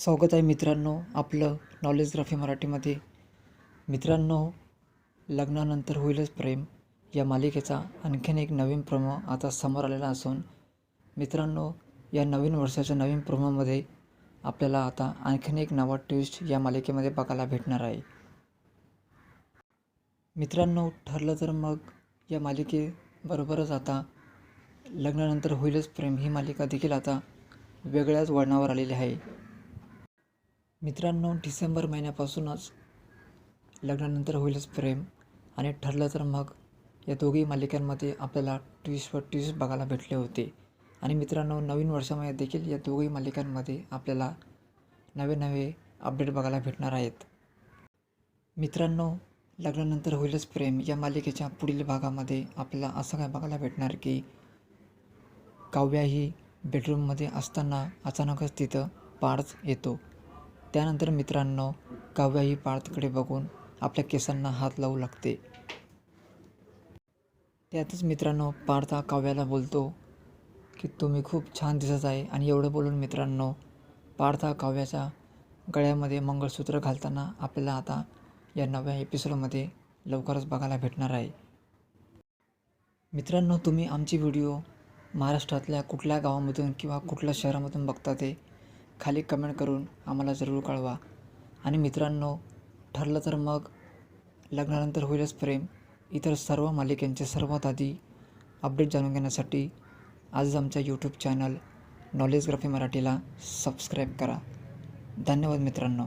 स्वागत आहे मित्रांनो आपलं नॉलेज ग्राफी मराठीमध्ये. मित्रांनो लग्नानंतर होईलच प्रेम. या मालिकेचा आणखीन एक नवीन प्रोमो आता समोर आलेला असून मित्रांनो या नवीन वर्षाच्या नवीन प्रोमोमध्ये आपल्याला आता आणखीन एक नवा ट्विस्ट या मालिकेमध्ये बघायला भेटणार आहे. मित्रांनो ठरलं तर मग या मालिकेबरोबरच आता लग्नानंतर होईलच प्रेम ही मालिका देखील आता वेगळ्याच वळणावर आलेली आहे. मित्रांनो डिसेंबर महिन्यापासूनच लग्नानंतर होईलच प्रेम आणि ठरलं तर मग या दोघी मालिकांमध्ये आपल्याला ट्विस्ट व ट्विस्ट बघायला भेटले होते. आणि मित्रांनो नवीन वर्षामध्ये देखील या दोघी मालिकांमध्ये आपल्याला नवे नवे अपडेट बघायला भेटणार आहेत. मित्रांनो लग्नानंतर होईलच प्रेम. या मालिकेच्या पुढील भागामध्ये आपल्याला असं काय बघायला भेटणार की काव्या ही बेडरूममध्ये असताना अचानकच तिथं पार्थ येतो. त्यानंतर मित्रांनो काव्या ही पार्थकडे बघून आपल्या केसांना हात लावू लागते. त्यातच मित्रांनो पार्थ हा काव्याला बोलतो की तुम्ही खूप छान दिसत आहे. आणि एवढं बोलून मित्रांनो पार्थ हा काव्याच्या गळ्यामध्ये मंगळसूत्र घालताना आपल्याला आता या नव्या एपिसोडमध्ये लवकरच बघायला भेटणार आहे. मित्रांनो तुम्ही आमची व्हिडिओ महाराष्ट्रातल्या कुठल्या गावामधून किंवा कुठल्या शहरामधून बघता ते खाली कमेंट करून आम्हाला जरूर कळवा. आणि मित्रांनो ठरलं तर मग लग्नानंतर होईलच प्रेम. इतर सर्व मालिकांचे सर्वात आधी अपडेट जाणून घेण्यासाठी आजच आमच्या यूट्यूब चॅनल नॉलेज ग्राफी मराठीला सबस्क्राईब करा. धन्यवाद मित्रांनो.